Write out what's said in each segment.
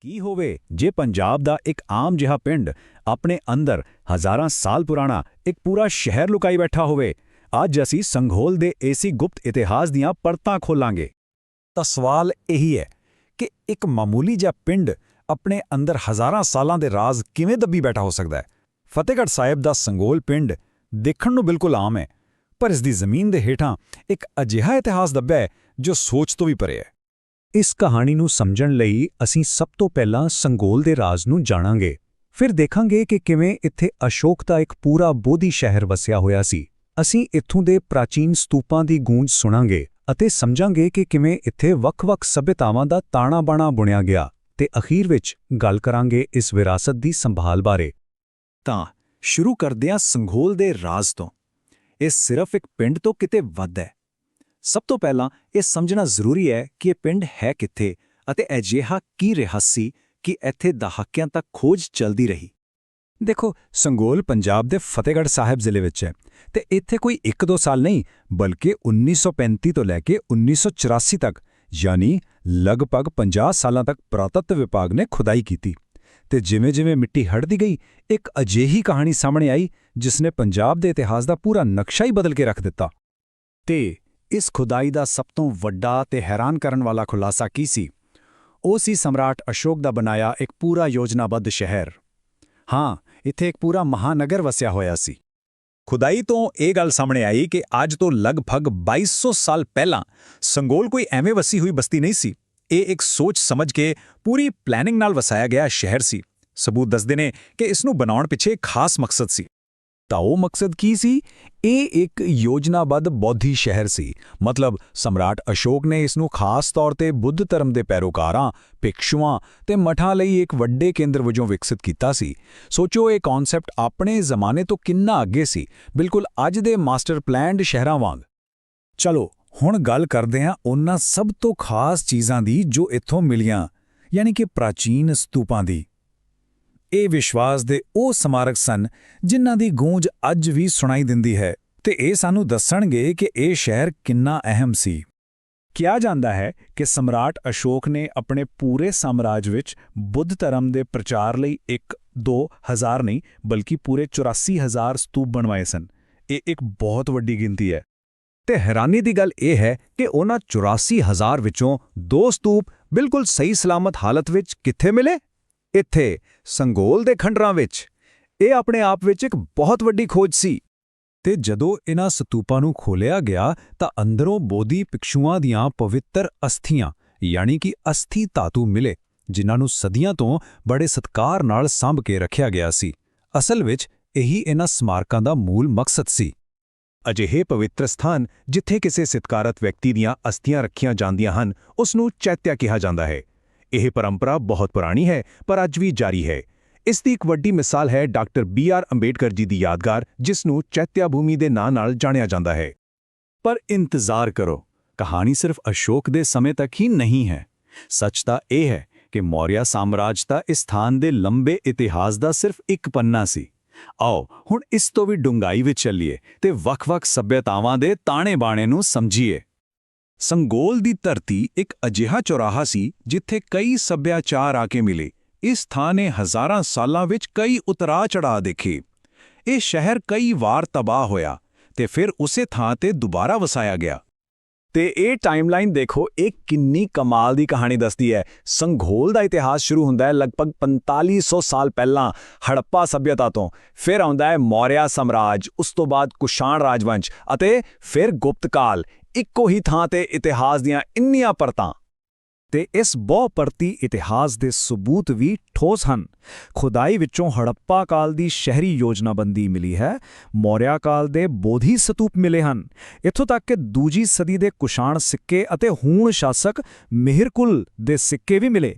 ਕੀ ਹੋਵੇ ਜੇ ਪੰਜਾਬ ਦਾ ਇੱਕ ਆਮ ਜਿਹਾ ਪਿੰਡ ਆਪਣੇ ਅੰਦਰ ਹਜ਼ਾਰਾਂ ਸਾਲ ਪੁਰਾਣਾ ਇੱਕ ਪੂਰਾ ਸ਼ਹਿਰ ਲੁਕਾਈ ਬੈਠਾ ਹੋਵੇ? ਅੱਜ ਅਸੀਂ ਸੰਘੋਲ ਦੇ ਏਸੀ ਗੁਪਤ ਇਤਿਹਾਸ ਦੀਆਂ ਪਰਤਾਂ ਖੋਲਾਂਗੇ। ਤਾਂ ਸਵਾਲ ਇਹੀ ਹੈ ਕਿ ਇੱਕ ਮਾਮੂਲੀ ਜਿਹਾ ਪਿੰਡ ਆਪਣੇ ਅੰਦਰ ਹਜ਼ਾਰਾਂ ਸਾਲਾਂ ਦੇ ਰਾਜ਼ ਕਿਵੇਂ ਦੱਬੀ ਬੈਠਾ ਹੋ ਸਕਦਾ ਹੈ? ਫਤਿਹਗੜ੍ਹ ਸਾਹਿਬ ਦਾ ਸੰਗੋਲ ਪਿੰਡ ਦੇਖਣ ਨੂੰ ਬਿਲਕੁਲ ਆਮ ਹੈ, ਪਰ ਇਸ ਦੀ ਜ਼ਮੀਨ ਦੇ ਹੇਠਾਂ ਇੱਕ ਅਜਿਹਾ ਇਤਿਹਾਸ ਦੱਬਿਆ ਹੈ ਜੋ ਸੋਚ ਤੋਂ ਵੀ ਪਰੇ ਹੈ। ਇਸ ਕਹਾਣੀ ਨੂੰ ਸਮਝਣ ਲਈ ਅਸੀਂ ਸਭ ਤੋਂ ਪਹਿਲਾਂ ਸੰਗੋਲ ਦੇ ਰਾਜ਼ ਨੂੰ ਜਾਣਾਂਗੇ। ਫਿਰ ਦੇਖਾਂਗੇ ਕਿ ਕਿਵੇਂ ਇੱਥੇ ਅਸ਼ੋਕ ਦਾ ਇੱਕ ਪੂਰਾ ਬੋਧੀ ਸ਼ਹਿਰ ਵਸਿਆ ਹੋਇਆ ਸੀ। ਅਸੀਂ ਇੱਥੋਂ ਦੇ ਪ੍ਰਾਚੀਨ ਸਤੂਪਾਂ ਦੀ ਗੂੰਜ ਸੁਣਾਂਗੇ ਅਤੇ ਸਮਝਾਂਗੇ ਕਿ ਕਿਵੇਂ ਇੱਥੇ ਵੱਖ-ਵੱਖ ਸਭਿਅਤਾਵਾਂ ਦਾ ਤਾਣਾ-ਬਾਣਾ ਬੁਣਿਆ ਗਿਆ ਤੇ ਅਖੀਰ ਵਿੱਚ ਗੱਲ ਕਰਾਂਗੇ ਇਸ ਵਿਰਾਸਤ ਦੀ ਸੰਭਾਲ ਬਾਰੇ। ਤਾਂ, ਸ਼ੁਰੂ ਕਰਦੇ ਹਾਂ ਸੰਘੋਲ ਦੇ ਰਾਜ਼ ਤੋਂ। ਇਹ ਸਿਰਫ ਇੱਕ ਪਿੰਡ ਤੋਂ ਕਿਤੇ ਵੱਧ ਹੈ। ਸਭ ਤੋਂ ਪਹਿਲਾਂ ਇਹ ਸਮਝਣਾ ਜ਼ਰੂਰੀ ਹੈ ਕਿ ਇਹ ਪਿੰਡ ਹੈ ਕਿੱਥੇ ਅਤੇ ਅਜਿਹਾ ਕੀ ਰਿਹਾ ਸੀ ਕਿ ਇੱਥੇ ਦਹਾਕਿਆਂ ਤੱਕ ਖੋਜ ਚੱਲਦੀ ਰਹੀ। ਦੇਖੋ, ਸੰਗੋਲ ਪੰਜਾਬ ਦੇ ਫਤਿਹਗੜ੍ਹ ਸਾਹਿਬ ਜ਼ਿਲ੍ਹੇ ਵਿੱਚ ਹੈ ਤੇ ਇੱਥੇ ਕੋਈ 1-2 ਸਾਲ ਨਹੀਂ, ਬਲਕਿ 1935 ਤੋਂ ਲੈ ਕੇ 1984 ਤੱਕ, ਯਾਨੀ ਲਗਭਗ 50 ਸਾਲਾਂ ਤੱਕ ਪੁਰਾਤੱਤਵ ਵਿਭਾਗ ਨੇ ਖੁਦਾਈ ਕੀਤੀ। ਤੇ ਜਿਵੇਂ-ਜਿਵੇਂ ਮਿੱਟੀ ਹਟਦੀ ਗਈ, ਇੱਕ ਅਜਿਹੀ ਕਹਾਣੀ ਸਾਹਮਣੇ ਆਈ ਜਿਸ ਨੇ ਪੰਜਾਬ ਦੇ ਇਤਿਹਾਸ ਦਾ ਪੂਰਾ ਨਕਸ਼ਾ ਹੀ ਬਦਲ ਕੇ ਰੱਖ ਦਿੱਤਾ। ਤੇ ਇਸ ਖੁਦਾਈ ਦਾ ਸਭ ਤੋਂ ਵੱਡਾ ਤੇ ਹੈਰਾਨ ਕਰਨ ਵਾਲਾ ਖੁਲਾਸਾ ਕੀ ਸੀ? ਉਹ ਸੀ ਸਮਰਾਟ ਅਸ਼ੋਕ ਦਾ ਬਣਾਇਆ ਇੱਕ ਪੂਰਾ ਯੋਜਨਾਬੱਧ ਸ਼ਹਿਰ। ਹਾਂ, ਇੱਥੇ ਇੱਕ ਪੂਰਾ ਮਹਾਨਗਰ ਵਸਿਆ ਹੋਇਆ ਸੀ। ਖੁਦਾਈ ਤੋਂ ਇਹ ਗੱਲ ਸਾਹਮਣੇ ਆਈ ਕਿ ਅੱਜ ਤੋਂ ਲਗਭਗ 2200 ਸਾਲ ਪਹਿਲਾਂ ਸੰਗੋਲ ਕੋਈ ਐਵੇਂ ਵਸੀ ਹੋਈ ਬਸਤੀ ਨਹੀਂ ਸੀ। ਇਹ ਇੱਕ ਸੋਚ ਸਮਝ ਕੇ ਪੂਰੀ ਪਲੈਨਿੰਗ ਨਾਲ ਵਸਾਇਆ ਗਿਆ ਸ਼ਹਿਰ ਸੀ। ਸਬੂਤ ਦੱਸਦੇ ਨੇ ਕਿ ਇਸ ਨੂੰ ਬਣਾਉਣ ਪਿੱਛੇ ਖਾਸ ਮਕਸਦ ਸੀ। ਤਾਂ ਉਹ ਮਕਸਦ ਕੀ ਸੀ ਇਹ ਇੱਕ ਯੋਜਨਾਬੱਧ ਬੌਧੀ ਸ਼ਹਿਰ ਸੀ ਮਤਲਬ ਸਮਰਾਟ ਅਸ਼ੋਕ ਨੇ ਇਸ ਨੂੰ ਖਾਸ ਤੌਰ ਤੇ ਬੁੱਧ ਧਰਮ ਦੇ ਪੈਰੋਕਾਰਾਂ ਭਿਕਸ਼ੂਆਂ ਤੇ ਮਠਾਂ ਲਈ ਇੱਕ ਵੱਡੇ ਕੇਂਦਰ ਵਜੋਂ ਵਿਕਸਿਤ ਕੀਤਾ ਸੀ ਸੋਚੋ ਇਹ ਕਨਸੈਪਟ ਆਪਣੇ ਜ਼ਮਾਨੇ ਤੋਂ ਕਿੰਨਾ ਅੱਗੇ ਸੀ ਬਿਲਕੁਲ ਅੱਜ ਦੇ ਮਾਸਟਰ ਪਲਾਨਡ ਸ਼ਹਿਰਾਂ ਵਾਂਗ ਚਲੋ ਹੁਣ ਗੱਲ ਕਰਦੇ ਹਾਂ ਉਹਨਾਂ ਸਭ ਤੋਂ ਖਾਸ ਚੀਜ਼ਾਂ ਦੀ ਜੋ ਇੱਥੋਂ ਮਿਲੀਆਂ ਯਾਨੀ ਕਿ ਪ੍ਰਾਚੀਨ ਸਤੂਪਾਂ ਦੀ ਇਹ ਵਿਸ਼ਵਾਸ ਦੇ ਉਹ ਸਮਾਰਕ ਸਨ ਜਿਨ੍ਹਾਂ ਦੀ ਗੂੰਜ ਅੱਜ ਵੀ ਸੁਣਾਈ ਦਿੰਦੀ ਹੈ ਤੇ ਇਹ ਸਾਨੂੰ ਦੱਸਣਗੇ ਕਿ ਇਹ ਸ਼ਹਿਰ ਕਿੰਨਾ ਅਹਿਮ ਸੀ। ਕਿਹਾ ਜਾਂਦਾ ਹੈ ਕਿ ਸਮਰਾਟ ਅਸ਼ੋਕ ਨੇ ਆਪਣੇ ਪੂਰੇ ਸਾਮਰਾਜ ਵਿੱਚ ਬੁੱਧ ਧਰਮ ਦੇ ਪ੍ਰਚਾਰ ਲਈ ਇੱਕ ਦੋ ਹਜ਼ਾਰ ਨਹੀਂ, ਬਲਕਿ ਪੂਰੇ 84000 ਸਤੂਪ ਬਣਵਾਏ ਸਨ। ਇਹ ਇੱਕ ਬਹੁਤ ਵੱਡੀ ਗਿਣਤੀ ਹੈ। ਤੇ ਹੈਰਾਨੀ ਦੀ ਗੱਲ ਇਹ ਹੈ ਕਿ ਉਹਨਾਂ 84000 ਵਿੱਚੋਂ ਦੋ ਸਤੂਪ ਬਿਲਕੁਲ ਸਹੀ ਸਲਾਮਤ ਹਾਲਤ ਵਿੱਚ ਕਿੱਥੇ ਮਿਲੇ? ਇੱਥੇ ਸੰਗੋਲ ਦੇ ਖੰਡਰਾਂ ਵਿੱਚ। ਇਹ ਆਪਣੇ ਆਪ ਵਿੱਚ ਇੱਕ ਬਹੁਤ ਵੱਡੀ ਖੋਜ ਸੀ। ਤੇ ਜਦੋਂ ਇਹਨਾਂ ਸਤੂਪਾਂ ਨੂੰ ਖੋਲਿਆ ਗਿਆ, ਤਾਂ ਅੰਦਰੋਂ ਬੋਧੀ ਪਿਕਸ਼ੂਆਂ ਦੀਆਂ ਪਵਿੱਤਰ ਅਸਥੀਆਂ, ਯਾਨੀ ਕਿ ਅਸਥੀ ਧਾਤੂ ਮਿਲੇ, ਜਿਨ੍ਹਾਂ ਨੂੰ ਸਦੀਆਂ ਤੋਂ ਬੜੇ ਸਤਕਾਰ ਨਾਲ ਸਾਂਭ ਕੇ ਰੱਖਿਆ ਗਿਆ ਸੀ। ਅਸਲ ਵਿੱਚ ਇਹੀ ਇਹਨਾਂ ਸਮਾਰਕਾਂ ਦਾ ਮੂਲ ਮਕਸਦ ਸੀ। ਅਜਿਹੇ ਪਵਿੱਤਰ ਸਥਾਨ ਜਿੱਥੇ ਕਿਸੇ ਸਤਕਾਰਤ ਵਿਅਕਤੀ ਦੀਆਂ ਅਸਥੀਆਂ ਰੱਖੀਆਂ ਜਾਂਦੀਆਂ ਹਨ, ਉਸ ਨੂੰ ਚੈਤਿਆ ਕਿਹਾ ਜਾਂਦਾ ਹੈ। ਇਹ ਪਰੰਪਰਾ ਬਹੁਤ ਪੁਰਾਣੀ ਹੈ, ਪਰ ਅੱਜ ਵੀ ਜਾਰੀ ਹੈ। ਇਸ ਦੀ ਇੱਕ ਵੱਡੀ ਮਿਸਾਲ ਹੈ doctor B R Ambedkar ji ਦੀ ਯਾਦਗਾਰ, ਜਿਸ ਨੂੰ ਚੈਤਿਆ ਭੂਮੀ ਦੇ ਨਾਂ ਨਾਲ ਜਾਣਿਆ ਜਾਂਦਾ ਹੈ। ਪਰ ਇੰਤਜ਼ਾਰ ਕਰੋ, ਕਹਾਣੀ ਸਿਰਫ ਅਸ਼ੋਕ ਦੇ ਸਮੇਂ ਤੱਕ ਹੀ ਨਹੀਂ ਹੈ। ਸੱਚ ਤਾਂ ਇਹ ਹੈ ਕਿ ਮੌਰਿਆ ਸਾਮਰਾਜ ਦਾ ਇਸ ਸਥਾਨ ਦੇ ਲੰਬੇ ਇਤਿਹਾਸ ਦਾ ਸਿਰਫ ਇੱਕ ਪੰਨਾ ਸੀ। ਆਓ, ਹੁਣ ਇਸ ਤੋਂ ਵੀ ਡੂੰਘਾਈ ਵਿੱਚ ਚੱਲੀਏ ਤੇ ਵੱਖ-ਵੱਖ ਸੱਭਿਅਤਾਵਾਂ ਦੇ ਤਾਣੇ-ਬਾਣੇ ਨੂੰ ਸਮਝੀਏ। ਸੰਗੋਲ ਦੀ ਧਰਤੀ ਇੱਕ ਅਜਿਹਾ ਚੌਰਾਹਾ ਸੀ ਜਿੱਥੇ ਕਈ ਸੱਭਿਆਚਾਰ ਆ ਕੇ ਮਿਲੇ। ਇਸ ਥਾਂ ਨੇ ਹਜ਼ਾਰਾਂ ਸਾਲਾਂ ਵਿੱਚ ਕਈ ਉਤਰਾ ਚੜਾ ਦੇਖੇ। ਇਹ ਸ਼ਹਿਰ ਕਈ ਵਾਰ ਤਬਾਹ ਹੋਇਆ ਤੇ ਫਿਰ ਉਸੇ ਥਾਂ ਤੇ ਦੁਬਾਰਾ ਵਸਾਇਆ ਗਿਆ। ਤੇ ਇਹ ਟਾਈਮਲਾਈਨ ਦੇਖੋ, ਇਹ ਕਿੰਨੀ ਕਮਾਲ ਦੀ ਕਹਾਣੀ ਦੱਸਦੀ ਹੈ। ਸੰਘੋਲ ਦਾ ਇਤਿਹਾਸ ਸ਼ੁਰੂ ਹੁੰਦਾ ਹੈ ਲਗਭਗ 4500 ਸਾਲ ਪਹਿਲਾਂ ਹੜੱਪਾ ਸਭਿਅਤਾ ਤੋਂ। ਫਿਰ ਆਉਂਦਾ ਹੈ ਮੌਰਿਆ ਸਾਮਰਾਜ, ਉਸ ਤੋਂ ਬਾਅਦ ਕੁਸ਼ਾਣ ਰਾਜਵੰਸ਼ ਅਤੇ ਫਿਰ ਗੁਪਤ ਕਾਲ। ਇੱਕੋ ਹੀ ਥਾਂ ਤੇ ਇਤਿਹਾਸ ਦੀਆਂ ਇੰਨੀਆਂ ਪਰਤਾਂ। ਤੇ ਇਸ ਬਹੁਪਰਤੀ ਇਤਿਹਾਸ ਦੇ ਸਬੂਤ ਵੀ ਠੋਸ ਹਨ। ਖੁਦਾਈ ਵਿੱਚੋਂ ਹੜੱਪਾ ਕਾਲ ਦੀ ਸ਼ਹਿਰੀ ਯੋਜਨਾਬੰਦੀ ਮਿਲੀ ਹੈ, ਮੌਰਿਆ ਕਾਲ ਦੇ ਬੋਧੀ ਸਤੂਪ ਮਿਲੇ ਹਨ। ਇੱਥੋਂ ਤੱਕ ਕਿ ਦੂਜੀ ਸਦੀ ਦੇ ਕੁਸ਼ਾਣ ਸਿੱਕੇ ਅਤੇ ਹੂਣ ਸ਼ਾਸਕ ਮਿਹਰਕੁਲ ਦੇ ਸਿੱਕੇ ਵੀ ਮਿਲੇ।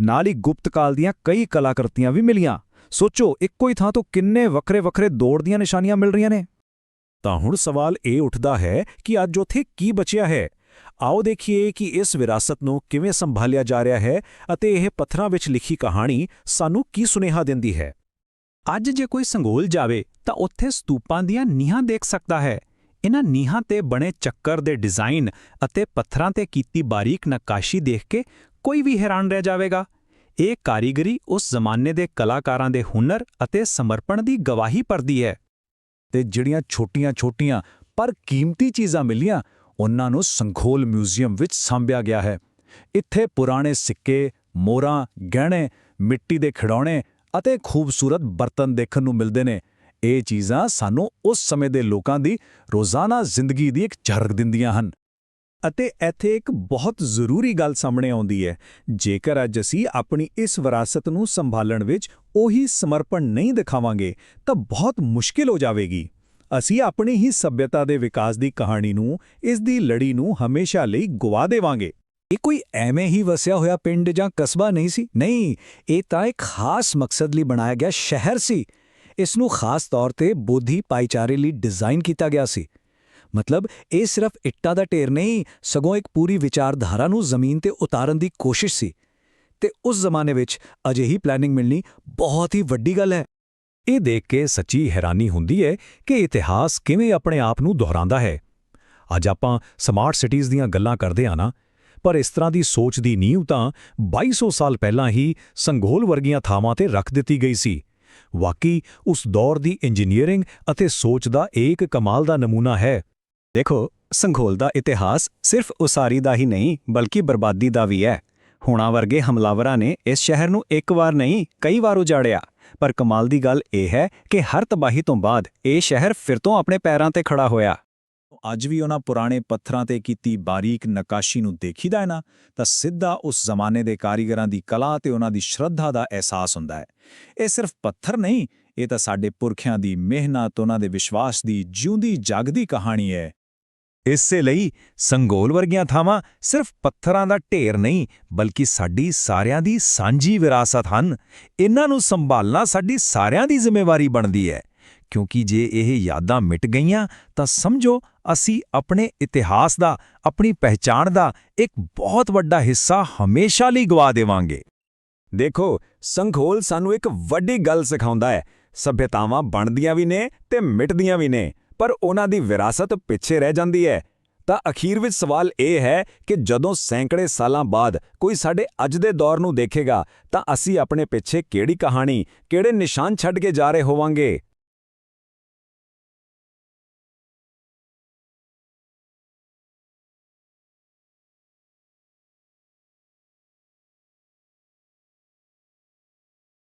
ਨਾਲ ਹੀ ਗੁਪਤ ਕਾਲ ਦੀਆਂ ਕਈ ਕਲਾਕ੍ਰਿਤੀਆਂ ਵੀ ਮਿਲੀਆਂ। ਸੋਚੋ, ਇੱਕੋ ਹੀ ਥਾਂ ਤੋਂ ਕਿੰਨੇ ਵੱਖਰੇ ਵੱਖਰੇ ਦੌੜ ਦੀਆਂ ਨਿਸ਼ਾਨੀਆਂ ਮਿਲ ਰਹੀਆਂ ਨੇ। ਤਾਂ ਹੁਣ ਸਵਾਲ ਇਹ ਉੱਠਦਾ ਹੈ ਕਿ ਅੱਜ ਉੱਥੇ ਕੀ ਬਚਿਆ ਹੈ। ਆਓ ਦੇਖੀਏ ਕਿ ਇਸ ਵਿਰਾਸਤ ਨੂੰ ਕਿਵੇਂ ਸੰਭਾਲਿਆ ਜਾ ਰਿਹਾ ਹੈ ਅਤੇ ਇਹ ਪੱਥਰਾਂ ਵਿੱਚ ਲਿਖੀ ਕਹਾਣੀ ਸਾਨੂੰ ਕੀ ਸੁਨੇਹਾ ਦਿੰਦੀ ਹੈ। ਅੱਜ ਜੇ ਕੋਈ ਸੰਗੋਲ ਜਾਵੇ ਤਾਂ ਉੱਥੇ ਸਤੂਪਾਂ ਦੀਆਂ ਨੀਹਾਂ ਦੇਖ ਸਕਦਾ ਹੈ। ਇਹਨਾਂ ਨੀਹਾਂ ਤੇ ਬਣੇ ਚੱਕਰ ਦੇ ਡਿਜ਼ਾਈਨ ਅਤੇ ਪੱਥਰਾਂ ਤੇ ਕੀਤੀ ਬਾਰੀਕ ਨਕਾਸ਼ੀ ਦੇਖ ਕੇ ਕੋਈ ਵੀ ਹੈਰਾਨ ਰਹਿ ਜਾਵੇਗਾ। ਇਹ ਕਾਰੀਗਰੀ ਉਸ ਜ਼ਮਾਨੇ ਦੇ ਕਲਾਕਾਰਾਂ ਦੇ ਹੁਨਰ ਅਤੇ ਸਮਰਪਣ ਦੀ ਗਵਾਹੀ ਭਰਦੀ ਹੈ। ਤੇ ਜਿਹੜੀਆਂ ਛੋਟੀਆਂ-ਛੋਟੀਆਂ ਪਰ ਕੀਮਤੀ ਚੀਜ਼ਾਂ ਮਿਲੀਆਂ, ਉਹਨਾਂ ਨੂੰ ਸੰਖੋਲ ਮਿਊਜ਼ੀਅਮ ਵਿੱਚ ਸਾਂਭਿਆ ਗਿਆ ਹੈ। ਇੱਥੇ ਪੁਰਾਣੇ ਸਿੱਕੇ ਮੋਰਾਂ ਗਹਿਣੇ, ਮਿੱਟੀ ਦੇ ਖਿਡੌਣੇ ਅਤੇ ਖੂਬਸੂਰਤ ਬਰਤਨ ਦੇਖਣ ਨੂੰ ਮਿਲਦੇ ਨੇ। ਇਹ ਚੀਜ਼ਾਂ ਸਾਨੂੰ ਉਸ ਸਮੇਂ ਦੇ ਲੋਕਾਂ ਦੀ ਰੋਜ਼ਾਨਾ ਜ਼ਿੰਦਗੀ ਦੀ ਇੱਕ ਝਲਕ ਦਿੰਦੀਆਂ ਹਨ। ਅਤੇ ਇੱਥੇ ਇੱਕ ਬਹੁਤ ਜ਼ਰੂਰੀ ਗੱਲ ਸਾਹਮਣੇ ਆਉਂਦੀ ਹੈ। ਜੇਕਰ ਅੱਜ ਅਸੀਂ ਆਪਣੀ ਇਸ ਵਿਰਾਸਤ ਨੂੰ ਸੰਭਾਲਣ ਵਿੱਚ ਉਹੀ ਸਮਰਪਣ ਨਹੀਂ ਦਿਖਾਵਾਂਗੇ, ਤਾਂ ਬਹੁਤ ਮੁਸ਼ਕਿਲ ਹੋ ਜਾਵੇਗੀ। ਅਸੀਂ ਆਪਣੀ ਹੀ ਸੱਭਿਅਤਾ ਦੇ ਵਿਕਾਸ ਦੀ ਕਹਾਣੀ ਨੂੰ, ਇਸ ਦੀ ਲੜੀ ਨੂੰ ਹਮੇਸ਼ਾ ਲਈ ਗਵਾ ਦੇਵਾਂਗੇ। ਇਹ ਕੋਈ ਐਵੇਂ ਹੀ ਵਸਿਆ ਹੋਇਆ ਪਿੰਡ ਜਾਂ ਕਸਬਾ ਨਹੀਂ ਸੀ? ਨਹੀਂ, ਇਹ ਤਾਂ ਇੱਕ ਖਾਸ ਮਕਸਦ ਲਈ ਬਣਾਇਆ ਗਿਆ ਸ਼ਹਿਰ ਸੀ। ਇਸ ਨੂੰ ਖਾਸ ਤੌਰ ਤੇ ਬੋਧੀ ਭਾਈਚਾਰੇ ਲਈ ਡਿਜ਼ਾਈਨ ਕੀਤਾ ਗਿਆ ਸੀ। ਮਤਲਬ ਇਹ ਸਿਰਫ ਇੱਟਾਂ ਦਾ ਢੇਰ ਨਹੀਂ, ਸਗੋਂ ਇੱਕ ਪੂਰੀ ਵਿਚਾਰਧਾਰਾ ਨੂੰ ਜ਼ਮੀਨ ਤੇ ਉਤਾਰਨ ਦੀ ਕੋਸ਼ਿਸ਼ ਸੀ। ਤੇ ਉਸ ਜ਼ਮਾਨੇ ਵਿੱਚ ਅਜਿਹੀ ਪਲੈਨਿੰਗ ਮਿਲਣੀ ਬਹੁਤ ਹੀ ਵੱਡੀ ਗੱਲ ਹੈ। ਇਹ ਦੇਖ ਕੇ ਸੱਚੀ ਹੈਰਾਨੀ ਹੁੰਦੀ ਹੈ ਕਿ ਇਤਿਹਾਸ ਕਿਵੇਂ ਆਪਣੇ ਆਪ ਨੂੰ ਦੁਹਰਾਉਂਦਾ ਹੈ। ਅੱਜ ਆਪਾਂ ਸਮਾਰਟ ਸਿਟੀਜ਼ ਦੀਆਂ ਗੱਲਾਂ ਕਰਦੇ ਆ ਨਾ, ਪਰ ਇਸ ਤਰ੍ਹਾਂ ਦੀ ਸੋਚ ਦੀ ਨੀਂਹ ਤਾਂ 2200 ਸਾਲ ਪਹਿਲਾਂ ਹੀ ਸੰਘੋਲ ਵਰਗੀਆਂ ਥਾਵਾਂ ਤੇ ਰੱਖ ਦਿੱਤੀ ਗਈ ਸੀ। ਵਾਕਈ ਉਸ ਦੌਰ ਦੀ ਇੰਜੀਨੀਅਰਿੰਗ ਅਤੇ ਸੋਚ ਦਾ ਇੱਕ ਕਮਾਲ ਦਾ ਨਮੂਨਾ ਹੈ। ਦੇਖੋ, ਸੰਘੋਲ ਦਾ ਇਤਿਹਾਸ ਸਿਰਫ ਉਸਾਰੀ ਦਾ ਹੀ ਨਹੀਂ, ਬਲਕਿ ਬਰਬਾਦੀ ਦਾ ਵੀ ਹੈ। ਹੁਣਾ ਵਰਗੇ ਹਮਲਾਵਰਾਂ ਨੇ ਇਸ ਸ਼ਹਿਰ ਨੂੰ ਇੱਕ ਵਾਰ ਨਹੀਂ, ਕਈ ਵਾਰ ਉਜਾੜਿਆ। ਪਰ ਕਮਾਲ ਦੀ ਗੱਲ ਇਹ ਹੈ ਕਿ ਹਰ ਤਬਾਹੀ ਤੋਂ ਬਾਅਦ ਇਹ ਸ਼ਹਿਰ ਫਿਰ ਤੋਂ ਆਪਣੇ ਪੈਰਾਂ ਤੇ ਖੜਾ ਹੋਇਆ। ਅੱਜ ਵੀ ਉਹਨਾਂ ਪੁਰਾਣੇ ਪੱਥਰਾਂ ਤੇ ਕੀਤੀ ਬਾਰੀਕ ਨਕਾਸ਼ੀ ਨੂੰ ਦੇਖੀਦਾ ਹੈ ਨਾ, ਤਾਂ ਸਿੱਧਾ ਉਸ ਜ਼ਮਾਨੇ ਦੇ ਕਾਰੀਗਰਾਂ ਦੀ ਕਲਾ ਤੇ ਉਹਨਾਂ ਦੀ ਸ਼ਰਧਾ ਦਾ ਅਹਿਸਾਸ ਹੁੰਦਾ ਹੈ। ਇਹ ਸਿਰਫ ਪੱਥਰ ਨਹੀਂ, ਇਹ ਤਾਂ ਸਾਡੇ ਪੁਰਖਿਆਂ ਦੀ ਮਿਹਨਤ, ਉਹਨਾਂ ਦੇ ਵਿਸ਼ਵਾਸ ਦੀ ਜਿਉਂਦੀ ਜਾਗਦੀ ਕਹਾਣੀ ਹੈ। ਇਸੇ ਲਈ ਸੰਗੋਲ ਵਰਗੀਆਂ ਥਾਵਾਂ ਸਿਰਫ ਪੱਥਰਾਂ ਦਾ ਢੇਰ ਨਹੀਂ, ਬਲਕਿ ਸਾਡੀ ਸਾਰਿਆਂ ਦੀ ਸਾਂਝੀ ਵਿਰਾਸਤ ਹਨ। ਇਹਨਾਂ ਨੂੰ ਸੰਭਾਲਣਾ ਸਾਡੀ ਸਾਰਿਆਂ ਦੀ ਜ਼ਿੰਮੇਵਾਰੀ ਬਣਦੀ ਹੈ। ਕਿਉਂਕਿ ਜੇ ਇਹ ਯਾਦਾਂ ਮਿਟ ਗਈਆਂ, ਤਾਂ ਸਮਝੋ ਅਸੀਂ ਆਪਣੇ ਇਤਿਹਾਸ ਦਾ, ਆਪਣੀ ਪਹਿਚਾਣ ਦਾ ਇੱਕ ਬਹੁਤ ਵੱਡਾ ਹਿੱਸਾ ਹਮੇਸ਼ਾ ਲਈ ਗਵਾ ਦੇਵਾਂਗੇ। ਦੇਖੋ ਸੰਘੋਲ ਸਾਨੂੰ ਇੱਕ ਵੱਡੀ ਗੱਲ ਸਿਖਾਉਂਦਾ ਹੈ। ਸਭਿਅਤਾਵਾਂ ਬਣਦੀਆਂ ਵੀ ਨੇ ਤੇ ਮਿਟਦੀਆਂ ਵੀ ਨੇ। ਪਰ ਉਹਨਾਂ ਦੀ ਵਿਰਾਸਤ ਪਿੱਛੇ ਰਹਿ ਜਾਂਦੀ ਹੈ। ਤਾਂ ਅਖੀਰ ਵਿੱਚ ਸਵਾਲ ਇਹ ਹੈ ਕਿ ਜਦੋਂ ਸੈਂਕੜੇ ਸਾਲਾਂ ਬਾਅਦ ਕੋਈ ਸਾਡੇ ਅੱਜ ਦੇ ਦੌਰ ਨੂੰ ਦੇਖੇਗਾ, ਤਾਂ ਅਸੀਂ ਆਪਣੇ ਪਿੱਛੇ ਕਿਹੜੀ ਕਹਾਣੀ, ਕਿਹੜੇ ਨਿਸ਼ਾਨ ਛੱਡ ਕੇ ਜਾ ਰਹੇ ਹੋਵਾਂਗੇ?